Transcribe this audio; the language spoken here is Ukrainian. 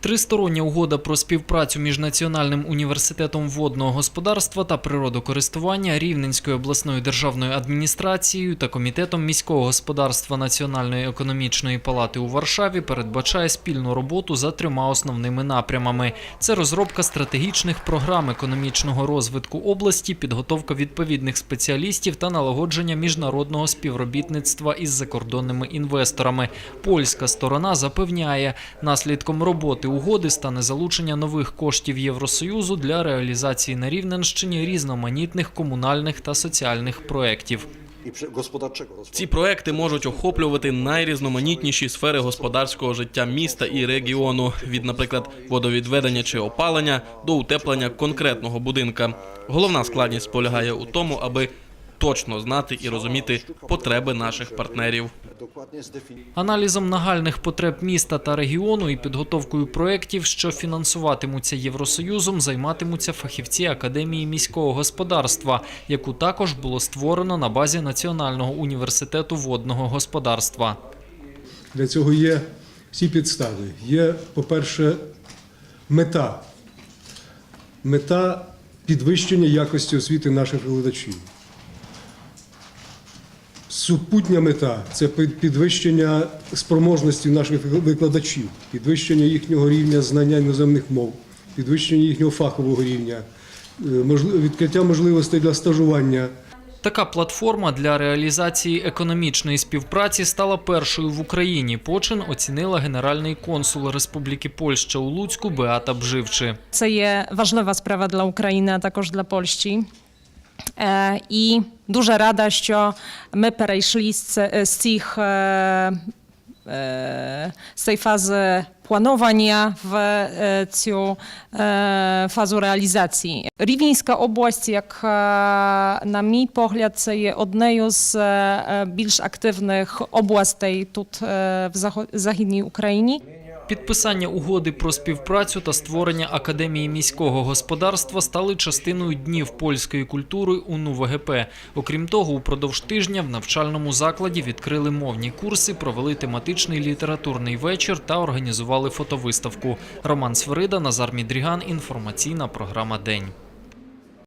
Тристороння угода про співпрацю між Національним університетом водного господарства та природокористування Рівненською обласною державною адміністрацією та комітетом міського господарства Національної економічної палати у Варшаві передбачає спільну роботу за трьома основними напрямами: це розробка стратегічних програм економічного розвитку області, підготовка відповідних спеціалістів та налагодження міжнародного співробітництва із закордонними інвесторами. Польська сторона запевняє, наслідком роботи угоди стане залучення нових коштів Євросоюзу для реалізації на Рівненщині різноманітних комунальних та соціальних проєктів. Ці проекти можуть охоплювати найрізноманітніші сфери господарського життя міста і регіону, від, наприклад, водовідведення чи опалення до утеплення конкретного будинка. Головна складність полягає у тому, аби точно знати і розуміти потреби наших партнерів. Аналізом нагальних потреб міста та регіону і підготовкою проєктів, що фінансуватимуться Євросоюзом, займатимуться фахівці Академії міського господарства, яку також було створено на базі Національного університету водного господарства. Для цього є всі підстави. Є, по-перше, мета. Мета підвищення якості освіти наших викладачів. Супутня мета це під- підвищення спроможності наших викладачів, підвищення їхнього рівня знання іноземних мов, підвищення їхнього фахового рівня, е, відкриття можливостей для стажування. Така платформа для реалізації економічної співпраці стала першою в Україні. Почин оцінила генеральний консул Республіки Польща у Луцьку Беата Бживчи. Це є важлива справа для України, а також для Польщі. Е, І дуже рада, що ми перейшли з, це- з цих е, е, з цієї фази планування в е, цю е, фазу реалізації. Рівненська область, як е, на мій погляд, це є однією з е, більш активних областей тут е, в Захо- Західній Україні. Підписання угоди про співпрацю та створення академії міського господарства стали частиною днів польської культури у НУВГП. Окрім того, упродовж тижня в навчальному закладі відкрили мовні курси, провели тематичний літературний вечір та організували фотовиставку. Роман Свирида, Назар Мідріган. Інформаційна програма День.